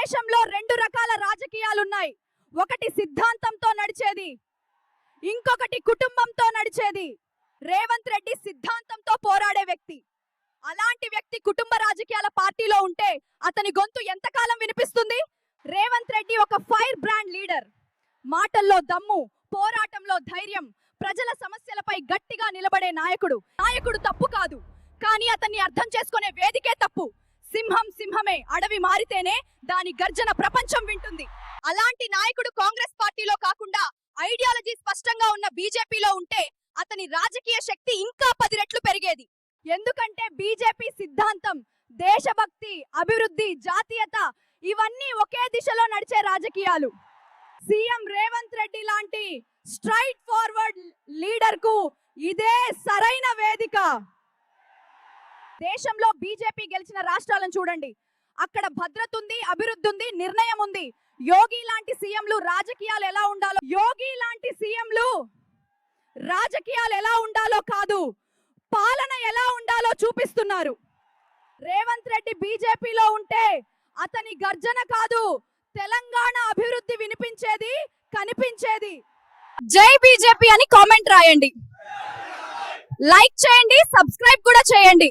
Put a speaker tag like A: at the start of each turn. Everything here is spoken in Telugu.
A: దేశంలో రెండు రకాల రాజకీయాలు ఉన్నాయి ఒకటి సిద్ధాంతంతో నడిచేది ఇంకొకటి కుటుంబంతో నడిచేది. రేవంత్ రెడ్డి సిద్ధాంతంతో పోరాడే వ్యక్తి. అలాంటి వ్యక్తి కుటుంబ రాజకీయాల పార్టీలో ఉంటే అతని గొంతు ఎంతకాలం వినిపిస్తుంది? రేవంత్ రెడ్డి ఒక ఫైర్ బ్రాండ్ లీడర్. మాటల్లో దమ్ము పోరాటంలో ధైర్యం ప్రజల సమస్యలపై గట్టిగా నిలబడే నాయకుడు. నాయకుడు తప్పు కాదు కానీ అతన్ని అర్థం చేసుకునే వేదికే తప్పు. సింహం సింహమే అడవి మారితేనే దాని గర్జన ప్రపంచం వింటుంది. అలాంటి నాయకుడు కాంగ్రెస్ పార్టీలో కాకుండా ఐడియాలజీ స్పష్టంగా ఉన్న బీజేపీలో ఉంటే అతని రాజకీయ శక్తి ఇంకా పది రెట్లు పెరిగేది. ఎందుకంటే బీజేపీ సిద్ధాంతం దేశభక్తి అభివృద్ధి జాతీయత ఇవన్నీ ఒకే దిశలో నడిచే రాజకీయాలు. సీఎం రేవంత్ రెడ్డి లాంటి స్ట్రైట్ ఫార్వర్డ్ లీడర్కు ఇదే సరైన వేదిక. దేశంలో బీజేపీ గెలిచిన రాష్ట్రాలను చూడండి. అక్కడ భద్రత ఉంది అభివృద్ధి ఉంది నిర్ణయం ఉంది. యోగి లాంటి సీఎంలు రాజకీయాలు ఎలా ఉండాలో యోగి లాంటి సీఎంలు రాజకీయాలు ఎలా ఉండాలో కాదు పాలన ఎలా ఉండాలో చూపిస్తున్నారు. రేవంత్ రెడ్డి బీజేపీలో ఉంటే అతని గర్జన కాదు తెలంగాణ అభివృద్ధి వినిపించేది కనిపించేది. జై బీజేపీ అని కామెంట్ రాయండి. లైక్ చేయండి సబ్స్క్రైబ్ కూడా చేయండి.